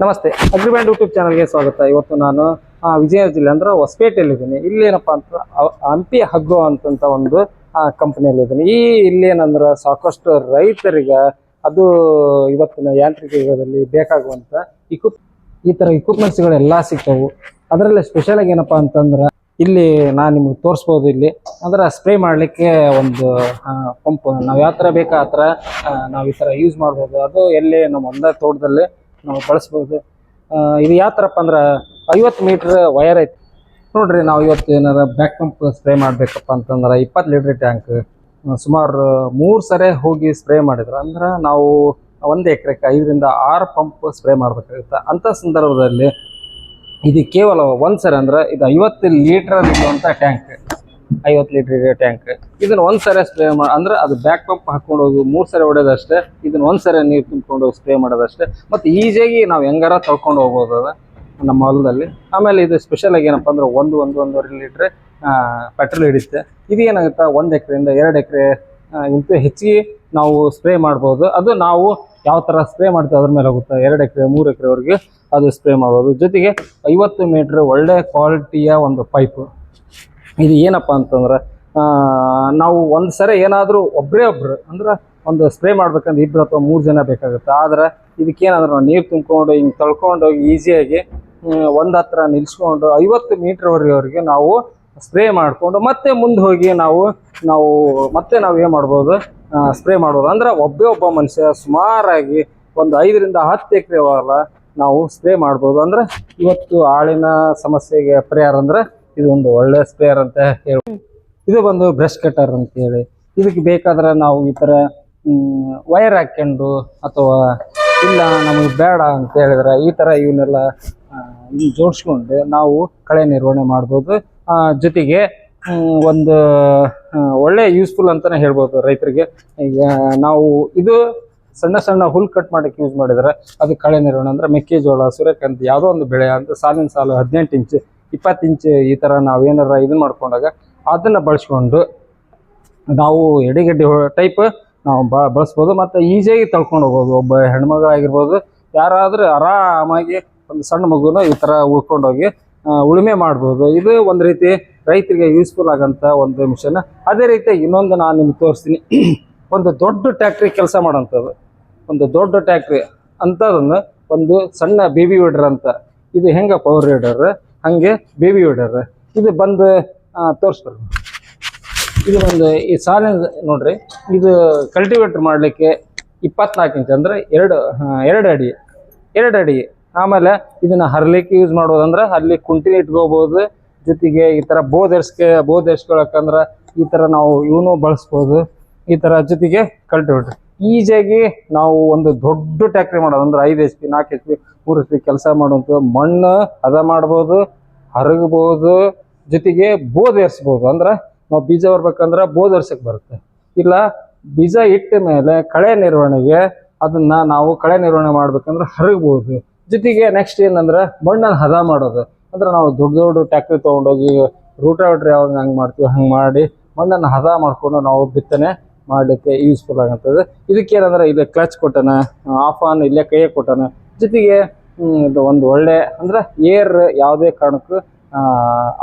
ನಮಸ್ತೆ ಅಗ್ರಿಬ್ಯಾಂಡ್ ಯೂಟ್ಯೂಬ್ ಚಾನಲ್ಗೆ ಸ್ವಾಗತ. ಇವತ್ತು ನಾನು ವಿಜಯನಗರ ಜಿಲ್ಲೆ ಅಂದ್ರೆ ಹೊಸಪೇಟೆಯಲ್ಲಿದ್ದೀನಿ. ಇಲ್ಲೇನಪ್ಪ ಅಂತ ಹಂಪಿ ಹಗ್ಗೋ ಅಂತಂತ ಒಂದು ಕಂಪ್ನಿಯಲ್ಲಿದ್ದೀನಿ. ಈ, ಇಲ್ಲೇನಂದ್ರೆ ಸಾಕಷ್ಟು ರೈತರಿಗೆ ಅದು ಇವತ್ತಿನ ಯಾಂತ್ರಿಕ ಯುಗದಲ್ಲಿ ಬೇಕಾಗುವಂತ ಇಕ್ವಿಪ್ ಈ ತರ ಇಕ್ವಿಪ್ಮೆಂಟ್ಸ್ಗಳೆಲ್ಲ ಸಿಗ್ತವು. ಅದರಲ್ಲಿ ಸ್ಪೆಷಲ್ ಆಗಿ ಏನಪ್ಪಾ ಅಂತಂದ್ರೆ, ಇಲ್ಲಿ ನಾನು ನಿಮ್ಗೆ ತೋರಿಸ್ಬೋದು ಇಲ್ಲಿ. ಅಂದ್ರೆ ಸ್ಪ್ರೇ ಮಾಡಲಿಕ್ಕೆ ಒಂದು ಪಂಪ್ ನಾವು ಯಾವ ಥರ ಬೇಕಾ ಆ ಥರ ನಾವು ಈ ಥರ ಯೂಸ್ ಮಾಡ್ಬೋದು. ಅದು ಎಲ್ಲಿ ನಮ್ಮ ಒಂದ ತೋಟದಲ್ಲಿ ನಾವು ಬಳಸ್ಬೋದು. ಇದು ಯಾವ ಥರಪ್ಪ ಅಂದ್ರೆ ಐವತ್ತು ಮೀಟ್ರ್ ವಯರ್ ಐತಿ. ನೋಡ್ರಿ ನಾವು ಇವತ್ತು ಏನಾರ ಬ್ಯಾಕ್ ಪಂಪ್ ಸ್ಪ್ರೇ ಮಾಡಬೇಕಪ್ಪ ಅಂತಂದ್ರೆ ಇಪ್ಪತ್ತು ಲೀಟ್ರ್ ಟ್ಯಾಂಕ್ ಸುಮಾರು ಮೂರು ಸರಿ ಹೋಗಿ ಸ್ಪ್ರೇ ಮಾಡಿದ್ರೆ ಅಂದ್ರೆ ನಾವು ಒಂದು ಎಕರೆಗೆ ಐದರಿಂದ ಆರು ಪಂಪ್ ಸ್ಪ್ರೇ ಮಾಡಬೇಕಾಗುತ್ತೆ. ಅಂಥ ಸಂದರ್ಭದಲ್ಲಿ ಇದು ಕೇವಲ ಒಂದು ಸರಿ ಅಂದ್ರೆ ಇದು ಐವತ್ತು ಲೀಟ್ರ್ ಇರುವಂಥ ಟ್ಯಾಂಕ್ ಐವತ್ತು ಲೀಟರ್ ಟ್ಯಾಂಕ್ ಇದನ್ನ ಒಂದು ಸರಿ ಸ್ಪ್ರೇ ಮಾಡ ಅಂದ್ರೆ ಅದು ಬ್ಯಾಕ್ ಪಂಪ್ ಹಾಕೊಂಡು ಹೋಗಿ ಮೂರು ಸರಿ ಹೊಡೆಯೋದಷ್ಟೇ ಇದನ್ನ ಒಂದು ಸರಿ ನೀರು ತುಂಬಿಕೊಂಡು ಹೋಗಿ ಸ್ಪ್ರೇ ಮಾಡೋದಷ್ಟೇ. ಮತ್ತು ಈಸಿಯಾಗಿ ನಾವು ಹೆಂಗಾರ ತಳ್ಕೊಂಡು ಹೋಗ್ಬೋದು ನಮ್ಮ ಹೊಲದಲ್ಲಿ. ಆಮೇಲೆ ಇದು ಸ್ಪೆಷಲ್ ಆಗಿ ಏನಪ್ಪ ಅಂದ್ರೆ ಒಂದು ಒಂದು, ಒಂದೂವರೆ ಲೀಟ್ರ್ ಪೆಟ್ರೋಲ್ ಹಿಡಿಯುತ್ತೆ. ಇದು ಏನಾಗುತ್ತೆ, ಒಂದು ಎಕರೆಯಿಂದ ಎರಡು ಎಕರೆ ಇಂತ ಹೆಚ್ಚಿಗೆ ನಾವು ಸ್ಪ್ರೇ ಮಾಡ್ಬೋದು. ಅದು ನಾವು ಯಾವ ಥರ ಸ್ಪ್ರೇ ಮಾಡ್ತೀವಿ ಅದ್ರ ಮೇಲೆ ಹೋಗುತ್ತೆ. ಎರಡು ಎಕರೆ, ಮೂರು ಎಕರೆವರೆಗೆ ಅದು ಸ್ಪ್ರೇ ಮಾಡ್ಬೋದು. ಜೊತೆಗೆ ಐವತ್ತು ಮೀಟ್ರ್ ಒಳ್ಳೆ ಕ್ವಾಲಿಟಿಯ ಒಂದು ಪೈಪು ಇದು ಏನಪ್ಪ ಅಂತಂದ್ರೆ ನಾವು ಒಂದು ಸರಿ ಏನಾದರೂ ಒಬ್ಬರೇ ಒಬ್ರು ಅಂದ್ರೆ ಒಂದು ಸ್ಪ್ರೇ ಮಾಡ್ಬೇಕಂದ್ರೆ ಇಬ್ಬರು ಅಥವಾ ಮೂರು ಜನ ಬೇಕಾಗುತ್ತೆ. ಆದ್ರೆ ಇದಕ್ಕೇನಾದ್ರೂ ನಾವು ನೀರು ತುಂಬ್ಕೊಂಡು ಹಿಂಗೆ ತೊಳ್ಕೊಂಡು ಈಸಿಯಾಗಿ ಒಂದು ಹತ್ರ ನಿಲ್ಸ್ಕೊಂಡು ಐವತ್ತು ಮೀಟ್ರ್ವರೆಗೆ ನಾವು ಸ್ಪ್ರೇ ಮಾಡಿಕೊಂಡು ಮತ್ತೆ ಮುಂದೆ ಹೋಗಿ ನಾವು ನಾವು ಮತ್ತೆ ನಾವು ಏನು ಮಾಡ್ಬೋದು ಸ್ಪ್ರೇ ಮಾಡ್ಬೋದು. ಅಂದ್ರೆ ಒಬ್ಬೇ ಒಬ್ಬ ಮನುಷ್ಯ ಸುಮಾರಾಗಿ ಒಂದು ಐದರಿಂದ ಹತ್ತು ಎಕರೆ ಹೊಲ ನಾವು ಸ್ಪ್ರೇ ಮಾಡ್ಬೋದು. ಅಂದ್ರೆ ಇವತ್ತು ಆಳಿನ ಸಮಸ್ಯೆಗೆ ಪರಿಹಾರ ಅಂದ್ರೆ ಇದು ಒಂದು ಒಳ್ಳೆ ಸ್ಪೇರ್ ಅಂತ ಹೇಳಿ ಇದು ಬಂದು ಬ್ರಷ್ ಕಟರ್ ಅಂತ ಹೇಳಿ. ಇದಕ್ಕೆ ಬೇಕಾದ್ರೆ ನಾವು ಈ ತರ ವೈರ್ ಹಾಕೊಂಡು ಅಥವಾ ಇಲ್ಲ ನಮಗೆ ಬೇಡ ಅಂತ ಹೇಳಿದ್ರೆ ಈ ತರ ಇವನ್ನೆಲ್ಲ ಜೋಡಿಸ್ಕೊಂಡು ನಾವು ಕಳೆ ನಿರ್ವಹಣೆ ಮಾಡ್ಬೋದು. ಆ, ಜೊತೆಗೆ ಒಂದು ಒಳ್ಳೆ ಯೂಸ್ಫುಲ್ ಅಂತಾನೆ ಹೇಳ್ಬೋದು ರೈತರಿಗೆ. ಈಗ ನಾವು ಇದು ಸಣ್ಣ ಸಣ್ಣ ಹುಲ್ ಕಟ್ ಮಾಡಕ್ಕೆ ಯೂಸ್ ಮಾಡಿದ್ರೆ ಅದು ಕಳೆ ನಿರ್ವಹಣೆ ಅಂದ್ರೆ ಮೆಕ್ಕೆಜೋಳ ಸೂರ್ಯಕಾಂತಿ ಯಾವುದೋ ಒಂದು ಬೆಳೆ ಅಂತ ಸಾಲಿನ ಸಾಲು ಹದಿನೆಂಟು ಇಂಚ್ ಇಪ್ಪತ್ತು ಇಂಚ್ ಈ ಥರ ನಾವು ಏನಾರ ಇದನ್ನ ಮಾಡ್ಕೊಂಡಾಗ ಅದನ್ನು ಬಳಸ್ಕೊಂಡು ನಾವು ಎಡೆಗಡ್ಡೆ ಟೈಪ್ ನಾವು ಬ ಬಳಸ್ಬೋದು. ಮತ್ತು ಈಸಿಯಾಗಿ ತಳ್ಕೊಂಡು ಹೋಗ್ಬೋದು. ಒಬ್ಬ ಹೆಣ್ಮಗಳಾಗಿರ್ಬೋದು, ಯಾರಾದರೂ ಆರಾಮಾಗಿ ಒಂದು ಸಣ್ಣ ಮಗುನ ಈ ಥರ ಉಳ್ಕೊಂಡೋಗಿ ಉಳುಮೆ ಮಾಡ್ಬೋದು. ಇದು ಒಂದು ರೀತಿ ರೈತರಿಗೆ ಯೂಸ್ಫುಲ್ ಆಗಂತ ಒಂದು ಮಿಷನ್ ಅದೇ ರೀತಿ ಇನ್ನೊಂದು ನಾನು ನಿಮ್ಗೆ ತೋರಿಸ್ತೀನಿ. ಒಂದು ದೊಡ್ಡ ಟ್ಯಾಕ್ಟ್ರಿ ಕೆಲಸ ಮಾಡೋಂಥದ್ದು. ಒಂದು ದೊಡ್ಡ ಟ್ಯಾಕ್ಟ್ರಿ. ಅಂಥದನ್ನು ಒಂದು ಸಣ್ಣ ಬೇಬಿ ವೀಡರ್ ಅಂತ. ಇದು ಹೆಂಗೆ ಪವರ್ ವೀಡರ್ ಹಾಗೆ ಬೇಬಿ ವೀಡರ್ ಇದು ಬಂದು ತೋರಿಸ್ಬೇಕು ಇದು ಒಂದು ಈ ಸಾಲಿನ, ನೋಡ್ರಿ, ಇದು ಕಲ್ಟಿವೇಟರ್ ಮಾಡಲಿಕ್ಕೆ ಇಪ್ಪತ್ನಾಲ್ಕು ಇಂಚ್ ಅಂದರೆ ಎರಡು ಎರಡು ಅಡಿ ಎರಡು ಅಡಿ. ಆಮೇಲೆ ಇದನ್ನು ಹರ್ಲಿಕ್ಕೆ ಯೂಸ್ ಮಾಡೋದಂದ್ರೆ ಅಲ್ಲಿ ಕುಂಟಿ ಇಟ್ಕೋಬೋದು. ಜೊತೆಗೆ ಈ ಥರ ಬೋಧರ್ಸ್ಕೆ ಬೋಧರ್ಸ್ಕೊಳಕಂದ್ರೆ ಈ ಥರ ನಾವು ಇವನು ಬಳಸ್ಬೋದು. ಈ ಥರ ಜೊತೆಗೆ ಕಲ್ಟಿವೇಟರ್ ಈಜಿಯಾಗಿ ನಾವು ಒಂದು ದೊಡ್ಡ ಟ್ಯಾಕ್ಟ್ರಿ ಮಾಡೋದು ಅಂದ್ರೆ ಐದು ಎಚ್ ಪಿ ನಾಲ್ಕು ಎಚ್ ಪಿ ಮೂರು ಎಚ್ ಪಿ ಕೆಲಸ ಮಾಡುವಂಥ ಮಣ್ಣು ಹದ ಮಾಡ್ಬೋದು, ಹರಗ್ಬೋದು, ಜೊತೆಗೆ ಬೋದ್ ಏರ್ಸ್ಬೋದು. ಅಂದ್ರೆ ನಾವು ಬೀಜ ಬರ್ಬೇಕಂದ್ರೆ ಬೋದ್ ಏರ್ಸಕ್ ಬರುತ್ತೆ. ಇಲ್ಲ, ಬೀಜ ಇಟ್ಟ ಮೇಲೆ ಕಳೆ ನಿರ್ವಹಣೆಗೆ ಅದನ್ನ ನಾವು ಕಳೆ ನಿರ್ವಹಣೆ ಮಾಡ್ಬೇಕಂದ್ರೆ ಹರಗ್ಬೋದು. ಜೊತೆಗೆ ನೆಕ್ಸ್ಟ್ ಏನಂದ್ರೆ ಮಣ್ಣನ್ನು ಹದ ಮಾಡೋದು. ಅಂದ್ರೆ ನಾವು ದೊಡ್ಡ ದೊಡ್ಡ ಟ್ಯಾಕ್ಟ್ರಿ ತೊಗೊಂಡೋಗಿ ರೂಟಾವೇಟ್ರ್ ಯಾವಾಗ ಹಂಗೆ ಮಾಡ್ತೀವಿ ಹಂಗೆ ಮಾಡಿ ಮಣ್ಣನ್ನು ಹದ ಮಾಡ್ಕೊಂಡು ನಾವು ಬಿತ್ತನೆ ಮಾಡಲಿಕ್ಕೆ ಯೂಸ್ಫುಲ್ ಆಗಂತದ್ದು. ಇದಕ್ಕೇನಂದ್ರೆ ಇಲ್ಲೇ ಕ್ಲಚ್ ಕೊಟ್ಟನ ಆಫ್ ಆನ್ ಇಲ್ಲೇ ಕೈಯ ಕೊಟ್ಟನ ಜೊತೆಗೆ ಇದು ಒಂದು ಒಳ್ಳೆ, ಅಂದ್ರೆ ಏರ್ ಯಾವುದೇ ಕಾರಣಕ್ಕೂ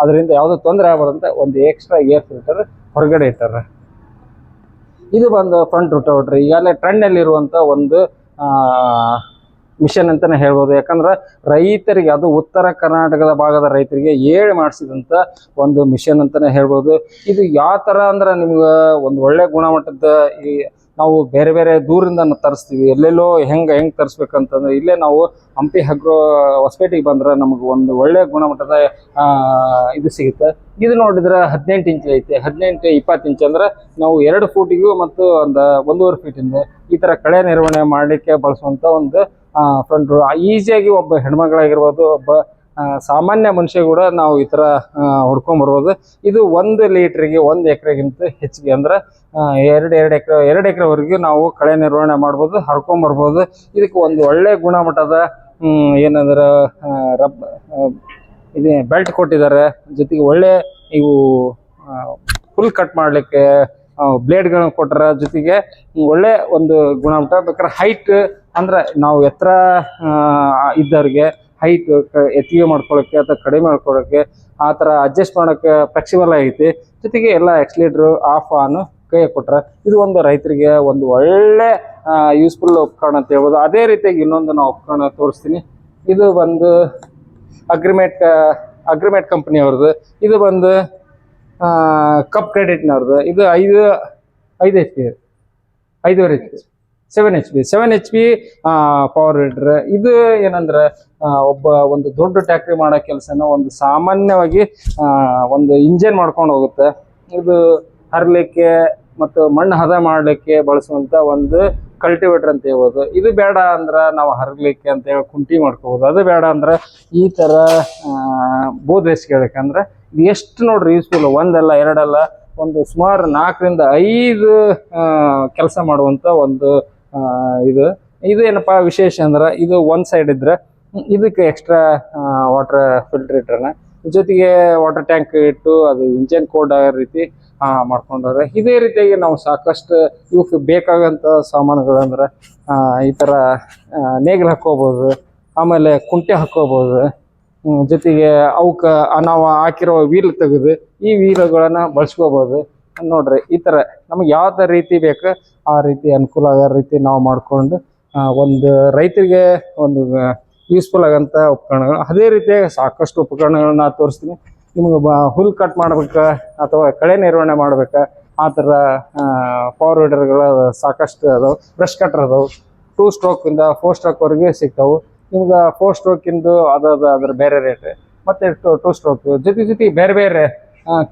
ಅದರಿಂದ ಯಾವುದೋ ತೊಂದರೆ ಆಗಬಾರ್ದಂತ ಒಂದು ಎಕ್ಸ್ಟ್ರಾ ಏರ್ ಫಿಲ್ಟರ್ ಹೊರಗಡೆ ಇಟ್ಟಾರೆ ಇದು ಬಂದು ಫ್ರಂಟ್ ಔಟ್ರಿ ಈಗಾಗಲೇ ಟ್ರೆಂಡಲ್ಲಿರುವಂಥ ಒಂದು ಮಿಷನ್ ಅಂತಲೇ ಹೇಳ್ಬೋದು. ಯಾಕಂದ್ರೆ ರೈತರಿಗೆ, ಅದು ಉತ್ತರ ಕರ್ನಾಟಕದ ಭಾಗದ ರೈತರಿಗೆ ಏಳು ಮಾಡಿಸಿದಂಥ ಒಂದು ಮಿಷನ್ ಅಂತಲೇ ಹೇಳ್ಬೋದು. ಇದು ಯಾವ ಥರ ಅಂದ್ರೆ ನಿಮ್ಗೆ ಒಂದು ಒಳ್ಳೆ ಗುಣಮಟ್ಟದ ಈ ನಾವು ಬೇರೆ ಬೇರೆ ದೂರಿಂದ ತರಿಸ್ತೀವಿ. ಎಲ್ಲೆಲ್ಲೋ ಹೆಂಗೆ ಹೆಂಗೆ ತರಿಸ್ಬೇಕಂತಂದ್ರೆ ಇಲ್ಲೇ ನಾವು ಹಂಪಿ ಹಗ್ರೋ ಹೊಸಪೇಟೆಗೆ ಬಂದ್ರೆ ನಮಗೆ ಒಂದು ಒಳ್ಳೆ ಗುಣಮಟ್ಟದ ಇದು ಸಿಗುತ್ತೆ. ಇದು ನೋಡಿದ್ರೆ ಹದಿನೆಂಟು ಇಂಚ್ ಐತೆ. ಹದಿನೆಂಟು, ಇಪ್ಪತ್ತು ಇಂಚ್ ಅಂದ್ರೆ ನಾವು ಎರಡು ಫೂಟಿಗೂ ಮತ್ತು ಒಂದು, ಒಂದೂವರೆ ಫೀಟಿಂದ ಈ ಥರ ಕಳೆ ನಿರ್ವಹಣೆ ಮಾಡಲಿಕ್ಕೆ ಬಳಸುವಂಥ ಒಂದು ಫ್ರಂಟ್ ಈಸಿಯಾಗಿ ಒಬ್ಬ ಹೆಣ್ಮಗಳಾಗಿರ್ಬೋದು, ಒಬ್ಬ ಸಾಮಾನ್ಯ ಮನುಷ್ಯ ಕೂಡ ನಾವು ಈ ಥರ ಹೊಡ್ಕೊಂಬರ್ಬೋದು ಇದು ಒಂದು ಲೀಟ್ರಿಗೆ ಒಂದು ಎಕರೆಗಿಂತ ಹೆಚ್ಚಿಗೆ ಅಂದ್ರೆ ಎರಡು ಎರಡು ಎಕರೆ, ಎರಡು ಎಕರೆವರೆಗೂ ನಾವು ಕಳೆ ನಿರ್ವಹಣೆ ಮಾಡ್ಬೋದು ಹರ್ಕೊಂಬರ್ಬೋದು ಇದಕ್ಕೆ ಒಂದು ಒಳ್ಳೆ ಗುಣಮಟ್ಟದ ಏನಂದ್ರೆ ರಬ್ ಇದೇ ಬೆಲ್ಟ್ ಕೊಟ್ಟಿದ್ದಾರೆ. ಜೊತೆಗೆ ಒಳ್ಳೆ ಇವು ಫುಲ್ ಕಟ್ ಮಾಡಲಿಕ್ಕೆ ಬ್ಲೇಡ್ಗಳನ್ನು ಕೊಟ್ಟರೆ ಜೊತೆಗೆ ಒಳ್ಳೆ ಒಂದು ಗುಣಮಟ್ಟ. ಬೇಕಾದ್ರೆ ಹೈಟ್ ಅಂದ್ರೆ ನಾವು ಎತ್ತರ ಇದ್ದವ್ರಿಗೆ ಹೈಟ್ ಹೆಚ್ಚಿಗೆ ಮಾಡ್ಕೊಳ್ಳೋಕೆ ಅಥವಾ ಕಡಿಮೆ ಮಾಡ್ಕೊಳ್ಳೋಕೆ ಆ ಥರ ಅಡ್ಜಸ್ಟ್ ಮಾಡೋಕ್ಕೆ ಫ್ಲೆಕ್ಸಿಬಲ್ ಆಗೈತಿ. ಜೊತೆಗೆ ಎಲ್ಲ ಎಕ್ಸ್ಲೇಟ್ರು ಆಫ್ ಆನ್ ಕೈ ಕೊಟ್ಟರೆ ಇದು ಒಂದು ರೈತರಿಗೆ ಒಂದು ಒಳ್ಳೆ ಯೂಸ್ಫುಲ್ ಉಪಕರಣ ಅಂತ ಹೇಳ್ಬೋದು. ಅದೇ ರೀತಿಯಾಗಿ ಇನ್ನೊಂದು ನಾವು ಉಪಕರಣ ತೋರಿಸ್ತೀನಿ. ಇದು ಬಂದು ಅಗ್ರಿಮೆಂಟ್ ಅಗ್ರಿಮೆಂಟ್ ಕಂಪ್ನಿಯವ್ರದ್ದು ಇದು ಬಂದು ಕಪ್ ಕ್ರೆಡಿಟ್ನವ್ರದ್ದು ಇದು ಐದು ಐದು ಎಚ್ ಪಿ ಐದೂವರೆ H seven H P seven H P power reader ಇದು ಏನಂದ್ರೆ ಒಬ್ಬ ಒಂದು ದೊಡ್ಡ ಟ್ಯಾಕ್ಟ್ರಿ ಮಾಡೋ ಕೆಲಸನ ಒಂದು ಸಾಮಾನ್ಯವಾಗಿ ಒಂದು ಇಂಜಿನ್ ಮಾಡ್ಕೊಂಡು ಹೋಗುತ್ತೆ. ಇದು ಹರಲಿಕ್ಕೆ ಮತ್ತು ಮಣ್ಣು ಹದ ಮಾಡಲಿಕ್ಕೆ ಬಳಸುವಂತ ಒಂದು ಕಲ್ಟಿವೇಟರ್ ಅಂತ ಹೇಳ್ಬೋದು. ಇದು ಬೇಡ ಅಂದ್ರೆ ನಾವು ಹರಲಿಕ್ಕೆ ಅಂತ ಹೇಳಿ ಕುಂಟಿ ಮಾಡ್ಕೋಬೋದು. ಅದು ಬೇಡ ಅಂದ್ರೆ ಈ ಥರ ಬೋದ್ ಅಂದ್ರೆ ಎಷ್ಟು ನೋಡ್ರಿ ಯೂಸ್ಫುಲ್ ಒಂದಲ್ಲ, ಎರಡಲ್ಲ, ಒಂದು ಸುಮಾರು ನಾಲ್ಕರಿಂದ ಐದು ಕೆಲಸ ಮಾಡುವಂತ ಒಂದು ಇದು. ಇದು ಏನಪ್ಪಾ ವಿಶೇಷ ಅಂದ್ರೆ ಇದು ಒನ್ ಸೈಡ್ ಇದ್ರೆ ಇದಕ್ಕೆ ಎಕ್ಸ್ಟ್ರಾ ವಾಟರ್ ಫಿಲ್ಟ್ರೇಟರ್ನ ಜೊತೆಗೆ ವಾಟರ್ ಟ್ಯಾಂಕ್ ಇಟ್ಟು ಅದು ಇಂಜನ್ ಕೋಡ್ ಆಗೋ ರೀತಿ ಆ, ಮಾಡ್ಕೊಂಡವ್ರೆ ಇದೇ ರೀತಿಯಾಗಿ ನಾವು ಸಾಕಷ್ಟು ಇವಕ್ಕೆ ಬೇಕಾಗಂತ ಸಾಮಾನುಗಳಂದ್ರೆ ಈ ಥರ ನೇಗಿಲು ಹಾಕೋಬೋದು ಆಮೇಲೆ ಕುಂಟೆ ಹಾಕೋಬೋದು ಜೊತೆಗೆ ಅವಕ್ಕೆ ನಾವು ಹಾಕಿರೋ ವೀಲ್ ತೆಗೆದು ಈ ವೀಲ್ಗಳನ್ನ ಬಳಸ್ಕೋಬೋದು. ನೋಡ್ರಿ, ಈ ಥರ ನಮಗೆ ಯಾವ ರೀತಿ ಬೇಕು ಆ ರೀತಿ ಅನುಕೂಲ ಆಗೋ ರೀತಿ ನಾವು ಮಾಡಿಕೊಂಡು ಒಂದು ರೈತರಿಗೆ ಒಂದು ಯೂಸ್ಫುಲ್ ಆಗಂತ ಉಪಕರಣಗಳು, ಅದೇ ರೀತಿಯಾಗಿ ಸಾಕಷ್ಟು ಉಪಕರಣಗಳನ್ನ ತೋರಿಸ್ತೀನಿ. ನಿಮ್ಗೆ ಬ, ಹುಲ್ ಕಟ್ ಮಾಡ್ಬೇಕಾ ಅಥವಾ ಕಳೆ ನಿರ್ವಹಣೆ ಮಾಡ್ಬೇಕಾ, ಆ ಥರ ಪವರ್ ವೀಡರ್ಗಳು ಸಾಕಷ್ಟು ಅದಾವೆ ಬ್ರಷ್ ಕಟ್ರ್ ಅದಾವೆ ಟೂ ಸ್ಟ್ರೋಕಿಂದ ಫೋರ್ ಸ್ಟ್ರೋಕ್ವರೆಗೆ ಸಿಗ್ತಾವೆ. ನಿಮ್ಗೆ ಫೋರ್ ಸ್ಟ್ರೋಕಿಂದು ಅದಾದ ಅದ್ರ ಬೇರೆ ರೇಟ್ ಮತ್ತು ಟೂ ಸ್ಟ್ರೋಕ್ ಜೊತೆ ಜೊತೆ ಬೇರೆ ಬೇರೆ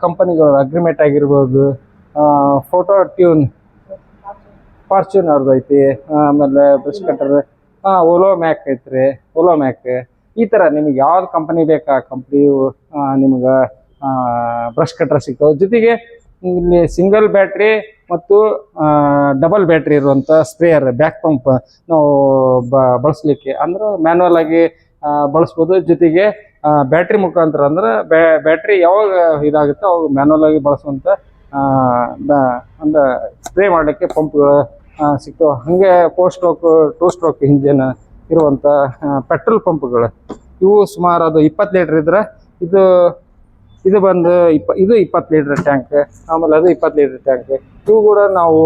ಕಂಪನಿಗಳು ಅಗ್ರಿಮೆಂಟ್ ಆಗಿರ್ಬೋದು ಫೋಟೋ ಟ್ಯೂನ್ ಫಾರ್ಚೂನ್ ಅವ್ರದ್ದು ಐತಿ, ಆಮೇಲೆ ಬ್ರಷ್ ಕಟ್ಟರ್ ಹಾಂ ಓಲೋ ಮ್ಯಾಕ್ ಐತ್ರಿ ಓಲೋ ಮ್ಯಾಕ್ ಈ ಥರ ನಿಮ್ಗೆ ಯಾವ್ದು ಕಂಪನಿ ಬೇಕಾ? ಕಂಪ್ನಿಯು ನಿಮ್ಗೆ ಬ್ರಷ್ ಕಟ್ಟರ್ ಸಿಗ್ತಾವೆ. ಜೊತೆಗೆ ಇಲ್ಲಿ ಸಿಂಗಲ್ ಬ್ಯಾಟ್ರಿ ಮತ್ತು ಡಬಲ್ ಬ್ಯಾಟ್ರಿ ಇರುವಂಥ ಸ್ಪ್ರೇಯರ್ ಬ್ಯಾಕ್ ಪಂಪ್ ನಾವು ಬಳಸಲಿಕ್ಕೆ. ಅಂದ್ರೆ ಮ್ಯಾನುವಲ್ ಆಗಿ ಬಳಸ್ಬೋದು. ಜೊತೆಗೆ ಬ್ಯಾಟ್ರಿ ಮುಖಾಂತರ ಅಂದ್ರೆ ಬ್ಯಾಟ್ರಿ ಯಾವಾಗ ಇದಾಗುತ್ತೆ ಅವಾಗ ಮ್ಯಾನುವಲ್ ಆಗಿ ಬಳಸುವಂಥ ಅಂದ್ರೆ ಸ್ಪ್ರೇ ಮಾಡಲಿಕ್ಕೆ ಪಂಪ್ಗಳು ಸಿಗ್ತಾವೆ ಹಾಗೆ four stroke two stroke engine ಇರುವಂಥ ಪೆಟ್ರೋಲ್ ಪಂಪ್ಗಳು ಇವು ಸುಮಾರು ಅದು ಇಪ್ಪತ್ತು ಲೀಟ್ರ್ ಇದ್ರೆ ಇದು ಇದು ಬಂದು ಇಪ್ಪ, ಇದು ಇಪ್ಪತ್ತು ಲೀಟ್ರ್ ಟ್ಯಾಂಕ್ ಆಮೇಲೆ ಅದು ಇಪ್ಪತ್ತು ಲೀಟ್ರ್ ಟ್ಯಾಂಕ್ ಇವು ಕೂಡ ನಾವು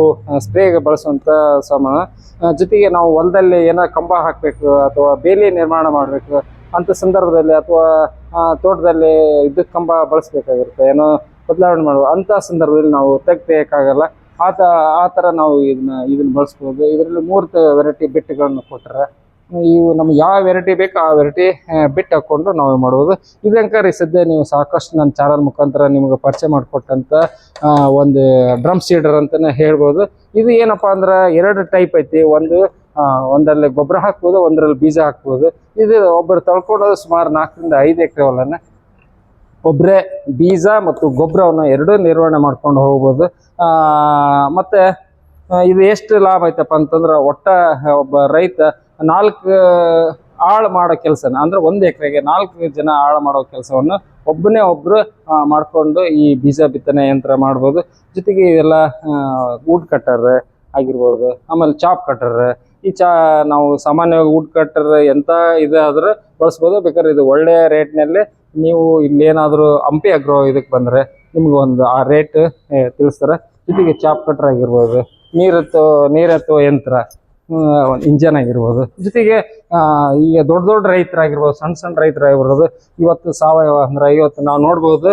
ಸ್ಪ್ರೇಗೆ ಬಳಸುವಂಥ ಸಾಮಾನು. ಜೊತೆಗೆ ನಾವು ಹೊಲದಲ್ಲಿ ಏನೋ ಕಂಬ ಹಾಕಬೇಕು ಅಥವಾ ಬೇಲಿ ನಿರ್ಮಾಣ ಮಾಡಬೇಕು ಅಂಥ ಸಂದರ್ಭದಲ್ಲಿ ಅಥವಾ ತೋಟದಲ್ಲಿ ವಿದ್ಯುತ್ ಕಂಬ ಬಳಸಬೇಕಾಗಿರುತ್ತೆ, ಏನೋ ಬದಲಾವಣೆ ಮಾಡುವ ಅಂಥ ಸಂದರ್ಭದಲ್ಲಿ ನಾವು ತೆಗ್ದೇಯಕ್ಕಾಗಲ್ಲ ಆ ತ, ಆ ಥರ ನಾವು ಇದನ್ನ ಇದನ್ನ ಬಳಸ್ಬೋದು. ಇದರಲ್ಲಿ ಮೂರು ವೆರೈಟಿ ಬಿಟ್ಟುಗಳನ್ನು ಕೊಟ್ಟರೆ ಇವು ನಮ್ಗೆ ಯಾವ ವೆರೈಟಿ ಬೇಕೋ ಆ ವೆರೈಟಿ ಬಿಟ್ಟು ಹಾಕ್ಕೊಂಡು ನಾವು ಮಾಡ್ಬೋದು. ಇದಂಕರಿ ಸದ್ಯ ನೀವು ಸಾಕಷ್ಟು ನನ್ನ ಚಾನಲ್ ಮುಖಾಂತರ ನಿಮ್ಗೆ ಪರಿಚಯ ಮಾಡಿಕೊಟ್ಟಂಥ ಒಂದು ಡ್ರಮ್ ಸೀಡರ್ ಅಂತಲೇ ಹೇಳ್ಬೋದು. ಇದು ಏನಪ್ಪಾ ಅಂದ್ರೆ ಎರಡು ಟೈಪ್ ಐತಿ. ಒಂದು ಒಂದರಲ್ಲಿ ಗೊಬ್ಬರ ಹಾಕ್ಬೋದು, ಒಂದರಲ್ಲಿ ಬೀಜ ಹಾಕ್ಬೋದು. ಇದು ಒಬ್ಬರು ತಳ್ಕೊಳ್ಳೋದು ಸುಮಾರು ನಾಲ್ಕರಿಂದ ಐದು ಎಕರೆ ಹೊಲನ. ಒಬ್ಬರೇ ಬೀಜ ಮತ್ತು ಗೊಬ್ಬರವನ್ನು ಎರಡೂ ನಿರ್ವಹಣೆ ಮಾಡ್ಕೊಂಡು ಹೋಗ್ಬೋದು. ಮತ್ತು ಇದು ಎಷ್ಟು ಲಾಭ ಐತಪ್ಪ ಅಂತಂದ್ರೆ ಒಟ್ಟ ಒಬ್ಬ ರೈತ ನಾಲ್ಕು ಆಳು ಮಾಡೋ ಕೆಲಸನ, ಅಂದ್ರೆ ಒಂದು ಎಕರೆಗೆ ನಾಲ್ಕು ಜನ ಆಳು ಮಾಡೋ ಕೆಲಸವನ್ನು ಒಬ್ಬನೇ ಒಬ್ಬರು ಮಾಡ್ಕೊಂಡು ಈ ಬೀಜ ಬಿತ್ತನೆ ಯಂತ್ರ ಮಾಡ್ಬೋದು. ಜೊತೆಗೆ ಇವೆಲ್ಲ ಊಟ ಕಟ್ಟರ್ ಆಗಿರ್ಬೋದು, ಆಮೇಲೆ ಚಾಪ್ ಕಟ್ಟರ್ ಈ ಚಾ ನಾವು ಸಾಮಾನ್ಯವಾಗಿ ವುಡ್ ಕಟ್ಟರ್ ಎಂತ ಇದಾದ್ರೆ ಬಳಸ್ಬೋದು. ಬೇಕಾದ್ರೆ ಇದು ಒಳ್ಳೆ ರೇಟ್ನಲ್ಲಿ ನೀವು ಇಲ್ಲೇನಾದರೂ ಹಂಪಿ ಅಗ್ರೋ ಇದಕ್ಕೆ ಬಂದರೆ ನಿಮ್ಗೆ ಒಂದು ಆ ರೇಟ್ ತಿಳಿಸ್ತಾರೆ. ಜೊತೆಗೆ ಚಾಪ್ ಕಟ್ರ್ ಆಗಿರ್ಬೋದು ನೀರೆತ್ತೋ ನೀರೆತ್ತೋ ಯಂತ್ರ. ಇಂಜನ್ ಆಗಿರ್ಬೋದು. ಜೊತೆಗೆ ಈಗ ದೊಡ್ಡ ದೊಡ್ಡ ರೈತರಾಗಿರ್ಬೋದು, ಸಣ್ಣ ಸಣ್ಣ ರೈತರಾಗಿರ್ಬೋದು, ಇವತ್ತು ಸಾವಯವ ಅಂದ್ರೆ ಇವತ್ತು ನಾವು ನೋಡ್ಬೋದು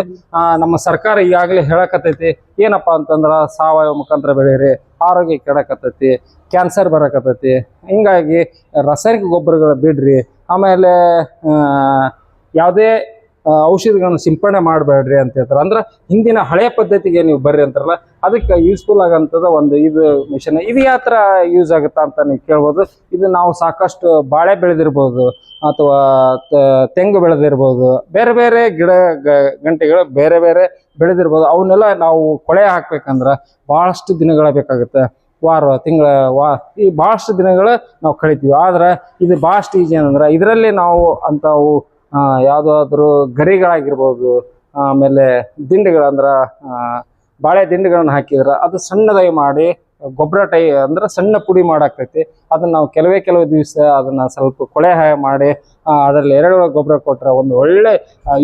ನಮ್ಮ ಸರ್ಕಾರ ಈಗಾಗಲೇ ಹೇಳಕತ್ತೈತಿ, ಏನಪ್ಪ ಅಂತಂದ್ರೆ ಸಾವಯವ ಮುಖಾಂತರ ಬೆಳೀರಿ ಆರೋಗ್ಯ ಕೆಡಕತ್ತೈತಿ, ಕ್ಯಾನ್ಸರ್ ಬರಕತ್ತೈತಿ, ಹಿಂಗಾಗಿ ರಾಸಾಯನಿಕ ಗೊಬ್ಬರಗಳು ಬಿಡ್ರಿ, ಆಮೇಲೆ ಯಾವುದೇ ಔಷಧಿಗಳನ್ನ ಸಿಂಪಡಣೆ ಮಾಡಬೇಡ್ರಿ ಅಂತ ಹೇಳ್ತಾರೆ. ಅಂದ್ರೆ ಹಿಂದಿನ ಹಳೆಯ ಪದ್ಧತಿಗೆ ನೀವು ಬರ್ರಿ ಅಂತಾರಲ್ಲ, ಅದಕ್ಕೆ ಯೂಸ್ಫುಲ್ ಆಗಂತದ ಒಂದು ಇದು ಮಿಷನ್ ಇದು ಯಾವ ಯೂಸ್ ಆಗುತ್ತಾ ಅಂತ ನೀವು ಕೇಳ್ಬೋದು. ಇದು ನಾವು ಸಾಕಷ್ಟು ಬಾಳೆ ಬೆಳೆದಿರ್ಬೋದು, ಅಥವಾ ತೆಂಗು ಬೆಳೆದಿರ್ಬೋದು, ಬೇರೆ ಬೇರೆ ಗಿಡ ಗಂಟೆಗಳು ಬೇರೆ ಬೇರೆ ಬೆಳೆದಿರ್ಬೋದು. ಅವನ್ನೆಲ್ಲ ನಾವು ಕೊಳೆ ಹಾಕ್ಬೇಕಂದ್ರೆ ಭಾಳಷ್ಟು ದಿನಗಳ ಬೇಕಾಗುತ್ತೆ. ವಾರ, ತಿಂಗಳ, ವಾ, ಈ ಭಾಳಷ್ಟು ದಿನಗಳು ನಾವು ಕಳಿತೀವಿ. ಆದ್ರೆ ಇದು ಭಾಳಷ್ಟು ಈಜಿ ಏನಂದ್ರೆ, ಇದರಲ್ಲಿ ನಾವು ಅಂಥವು ಯಾವುದಾದ್ರೂ ಗರಿಗಳಾಗಿರ್ಬೋದು ಆಮೇಲೆ ದಿಂಡುಗಳು ಅಂದ್ರೆ ಆ, ಬಾಳೆ ದಿಂಡುಗಳನ್ನ ಹಾಕಿದ್ರೆ ಅದು ಸಣ್ಣದಾಗಿ ಮಾಡಿ ಗೊಬ್ಬರ ಟೈ ಅಂದ್ರೆ ಸಣ್ಣ ಪುಡಿ ಮಾಡಾಕೈತಿ ಅದನ್ನ ನಾವು ಕೆಲವೇ ಕೆಲವು ದಿವಸ ಅದನ್ನ ಸ್ವಲ್ಪ ಕೊಳೆ ಮಾಡಿ ಅದರಲ್ಲಿ ಎರೆಹುಳ ಗೊಬ್ಬರ ಕೊಟ್ಟರೆ ಒಂದು ಒಳ್ಳೆ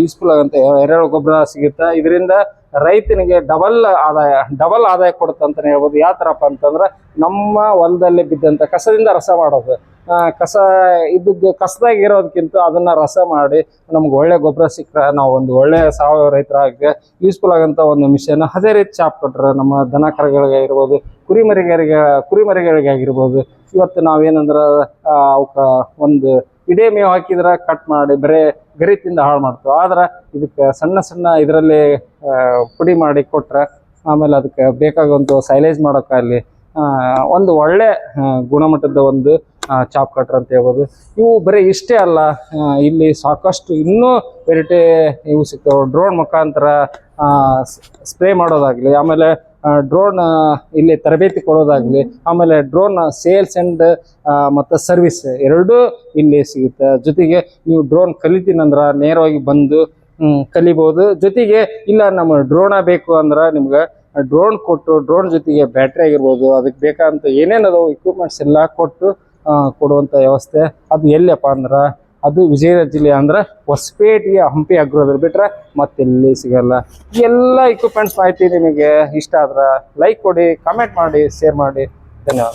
ಯೂಸ್ಫುಲ್ ಆಗಂತ ಎರಡು ಗೊಬ್ಬರ ಸಿಗುತ್ತೆ. ಇದರಿಂದ ರೈತನಿಗೆ ಡಬಲ್ ಆದಾಯ ಡಬಲ್ ಆದಾಯ ಕೊಡುತ್ತೆ ಅಂತಲೇ ಹೇಳ್ಬೋದು. ಯಾವ ಅಂತಂದ್ರೆ ನಮ್ಮ ಹೊಲದಲ್ಲಿ ಬಿದ್ದಂಥ ಕಸದಿಂದ ರಸ ಮಾಡೋದು. ಕಸ ಇದ್ದದ್ದು, ಕಸದಾಗ ಇರೋದಕ್ಕಿಂತ ಅದನ್ನ ರಸ ಮಾಡಿ ನಮ್ಗೆ ಒಳ್ಳೆ ಗೊಬ್ಬರ ಸಿಕ್ಕರೆ ನಾವು ಒಂದು ಒಳ್ಳೆ ಸಾವಯವ ರೈತರಾಗ ಯೂಸ್ಫುಲ್ ಆಗಂತ ಒಂದು ಮಿಷನ್ ಅದೇ ರೀತಿ ಚಾಪ್ ಕೊಟ್ರೆ ನಮ್ಮ ದನ ಕರುಗಳಿಗೆ ಇರ್ಬೋದು ಕುರಿಮರಿಗಳಿಗೆ ಕುರಿಮರಿಗಾರಿಗೆ ಆಗಿರ್ಬೋದು. ಇವತ್ತು ನಾವೇನಂದ್ರೆ ಅವಕ್ಕ ಒಂದು ಇಡೇ ಮೇವು ಹಾಕಿದ್ರೆ ಕಟ್ ಮಾಡಿ ಬರೇ ಗರಿ ತಿಂದು ಹಾಳು ಮಾಡ್ತೇವೆ. ಆದ್ರೆ ಇದಕ್ಕೆ ಸಣ್ಣ ಸಣ್ಣ ಇದರಲ್ಲಿ ಪುಡಿ ಮಾಡಿ ಕೊಟ್ರೆ ಆಮೇಲೆ ಅದಕ್ಕೆ ಬೇಕಾಗುವಂಥ ಸೈಲೇಜ್ ಮಾಡೋಕ್ಕಾಗಲಿ ಒಂದು ಒಳ್ಳೆ ಗುಣಮಟ್ಟದ ಒಂದು ಚಾಪ್ ಕಟ್ರ್ ಅಂತ ಹೇಳ್ಬೋದು. ಇವು ಬರೀ ಇಷ್ಟೇ ಅಲ್ಲ ಇಲ್ಲಿ ಸಾಕಷ್ಟು ಇನ್ನೂ ವೆರೈಟಿ ಇವು ಸಿಗ್ತಾವೆ. ಡ್ರೋನ್ ಮುಖಾಂತರ ಸ್ಪ್ರೇ ಮಾಡೋದಾಗಲಿ, ಆಮೇಲೆ ಡ್ರೋನ್ ಇಲ್ಲಿ ತರಬೇತಿ ಕೊಡೋದಾಗ್ಲಿ, ಆಮೇಲೆ ಡ್ರೋನ್ ಸೇಲ್ಸ್ ಅಂಡ್ ಮತ್ತು ಸರ್ವಿಸ್ ಎರಡೂ ಇಲ್ಲಿ ಸಿಗುತ್ತೆ. ಜೊತೆಗೆ ನೀವು ಡ್ರೋನ್ ಕಲಿತೀನಂದ್ರೆ ನೇರವಾಗಿ ಬಂದು ಕಲಿಬೋದು. ಜೊತೆಗೆ ಇಲ್ಲ ನಮ್ಮ ಡ್ರೋನ ಬೇಕು ಅಂದ್ರೆ ನಿಮ್ಗೆ ಡ್ರೋನ್ ಕೊಟ್ಟು ಡ್ರೋನ್ ಜೊತೆಗೆ ಬ್ಯಾಟ್ರಿ ಆಗಿರ್ಬೋದು, ಅದಕ್ಕೆ ಬೇಕಾದಂಥ ಏನೇನದವು ಇಕ್ವಿಪ್ಮೆಂಟ್ಸ್ ಎಲ್ಲ ಕೊಟ್ಟು ಕೊಡುವಂಥ ವ್ಯವಸ್ಥೆ. ಅದು ಎಲ್ಲಪ್ಪ ಅಂದ್ರೆ ಅದು ವಿಜಯನಗರ ಜಿಲ್ಲೆ ಅಂದ್ರೆ ಹೊಸಪೇಟೆಯ ಹಂಪಿ ಅಗ್ರೋದಲ್ಲಿ ಬಿಟ್ರೆ ಮತ್ತೆಲ್ಲಿ ಸಿಗಲ್ಲ ಎಲ್ಲ ಇಕ್ವಿಪ್ಮೆಂಟ್ಸ್ ಮಾಹಿತಿ ನಿಮಗೆ ಇಷ್ಟ ಆದ್ರೆ ಲೈಕ್ ಕೊಡಿ ಕಮೆಂಟ್ ಮಾಡಿ ಶೇರ್ ಮಾಡಿ ಧನ್ಯವಾದ